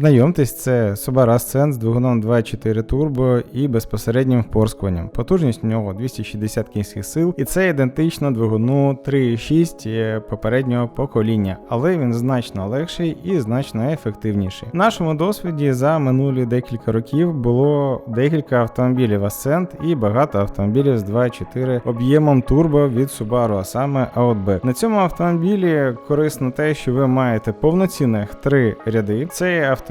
Знайомтесь, це Subaru Ascent з двигуном 2.4 турбо і безпосереднім впорскуванням. Потужність у нього 260 кінських сил, і це ідентично двигуну 3.6 е, попереднього покоління, але він значно легший і значно ефективніший. В нашому досвіді за минулі декілька років було декілька автомобілів Ascent і багато автомобілів з 2.4 об'ємом турбо від Subaru, а саме Outback. На цьому автомобілі корисно те, що ви маєте повноцінних три ряди. Цей автомобіль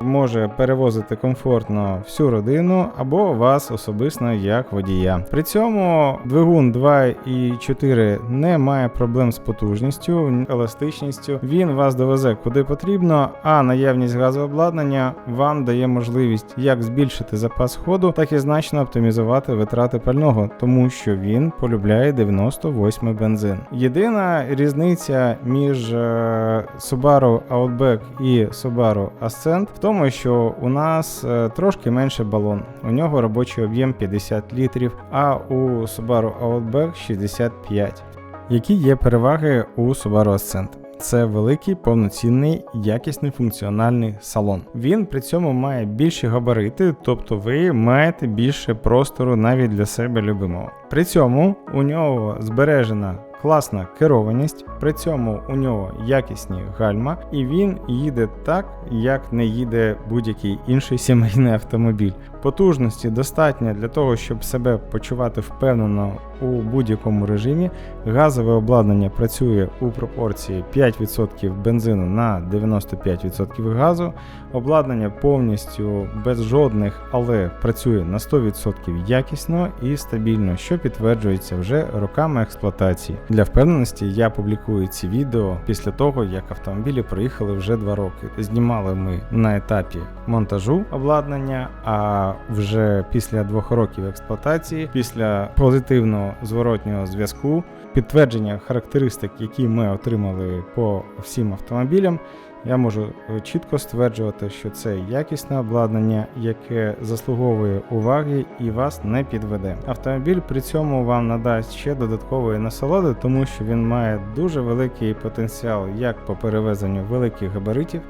може перевозити комфортно всю родину або вас особисто як водія. При цьому двигун 2.4 не має проблем з потужністю, еластичністю. Він вас довезе куди потрібно, а наявність газообладнання вам дає можливість як збільшити запас ходу, так і значно оптимізувати витрати пального, тому що він полюбляє 98 бензин. Єдина різниця між е, Subaru Outback і Subaru Ascent в тому, що у нас е, трошки менше балон. У нього робочий об'єм 50 літрів, а у Subaru Outback 65. Які є переваги у Subaru Ascent? Це великий, повноцінний, якісний функціональний салон. Він при цьому має більші габарити, тобто ви маєте більше простору навіть для себе любимого. При цьому у нього збережена класна керованість, при цьому у нього якісні гальма, і він їде так, як не їде будь-який інший сімейний автомобіль. Потужності достатньо для того, щоб себе почувати впевнено у будь-якому режимі. Газове обладнання працює у пропорції 5% бензину на 95% газу. Обладнання повністю без жодних, але працює на 100% якісно і стабільно, що підтверджується вже роками експлуатації. Для впевненості я публікую ці відео після того, як автомобілі проїхали вже 2 роки. Знімали ми на етапі монтажу обладнання, а вже після двох років експлуатації, після позитивного зворотнього зв'язку, підтвердження характеристик, які ми отримали по всім автомобілям. Я можу е, чітко стверджувати, що це якісне обладнання, яке заслуговує уваги і вас не підведе. Автомобіль при цьому вам надасть ще додаткової насолоди, тому що він має дуже великий потенціал як по перевезенню великих габаритів,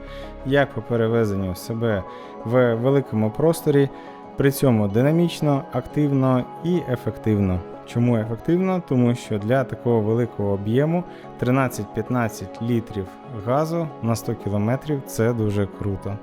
як по перевезенню себе в великому просторі, при цьому динамічно, активно і ефективно. Чому ефективно? Тому що для такого великого об'єму 13-15 літрів газу на 100 км це дуже круто.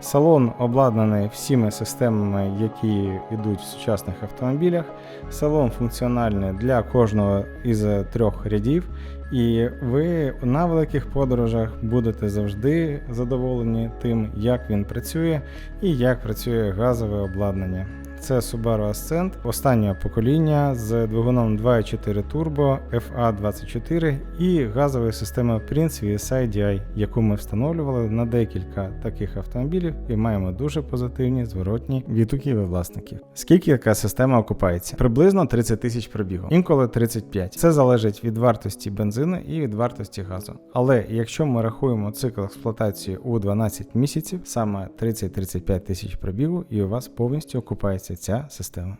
Салон обладнаний всіми системами, які йдуть в сучасних автомобілях. Салон функціональний для кожного із трьох рядів. І ви на великих подорожах будете завжди задоволені тим, як він працює і як працює газове обладнання. Це Subaru Ascent останнього покоління з двигуном 2.4 Turbo FA24 і газовою системою Prince VSI-DI, яку ми встановлювали на декілька таких автомобілів і маємо дуже позитивні зворотні відгуки від власників. Скільки така система окупається? Приблизно 30 тисяч пробігу, інколи 35. Це залежить від вартості бензину і від вартості газу. Але якщо ми рахуємо цикл експлуатації у 12 місяців, саме 30-35 тисяч пробігу, і у вас повністю окупається ця система.